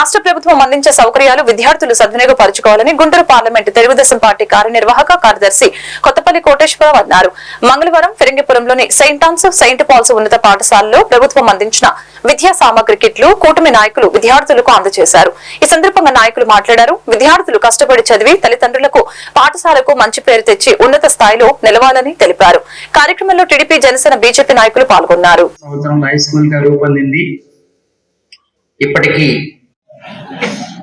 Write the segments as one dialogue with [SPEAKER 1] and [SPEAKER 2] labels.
[SPEAKER 1] రాష్ట్ర ప్రభుత్వం అందించే సౌకర్యాలు విద్యార్థులు సద్వినియోగపరచుకోవాలని గుంటూరు పార్లమెంటు తెలుగుదేశం పార్టీ కార్యనిర్వాహక కార్యదర్శి కొత్తపల్లి కోటేశ్వరరావు అన్నారు. మంగళవారం ఫిరంగిపురంలోని సెయింట్ ఆన్స్ సెయింట్ పాల్స్ ఉన్నత పాఠశాలలో ప్రభుత్వం అందించిన విద్యా సామగ్రి కిట్లు కూటమి నాయకులు విద్యార్థులకు అందజేశారు. ఈ సందర్భంగా నాయకులు మాట్లాడారు. విద్యార్థులు కష్టపడి చదివి తల్లిదండ్రులకు పాఠశాలకు మంచి పేరు తెచ్చి ఉన్నత స్థాయిలో నిలవాలని తెలిపారు. కార్యక్రమంలో టీడీపీ జనసేన బీజేపీ నాయకులు పాల్గొన్నారు.
[SPEAKER 2] ఇప్పటికీ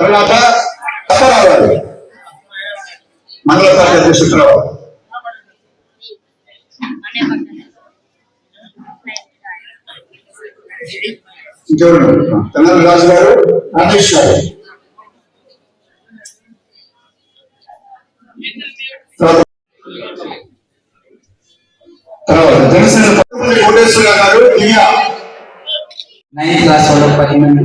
[SPEAKER 3] తర్వాత అప్పారావు గారు. మండల పార్టీ అధ్యక్షుడు రావు ఇంకెవరు తెలంగాణ రాజు గారు రమేష్ గారు. తర్వాత జనసేన కోటేశ్వర గారు
[SPEAKER 4] నైన్త్ క్లాస్ వాళ్ళు పది మంది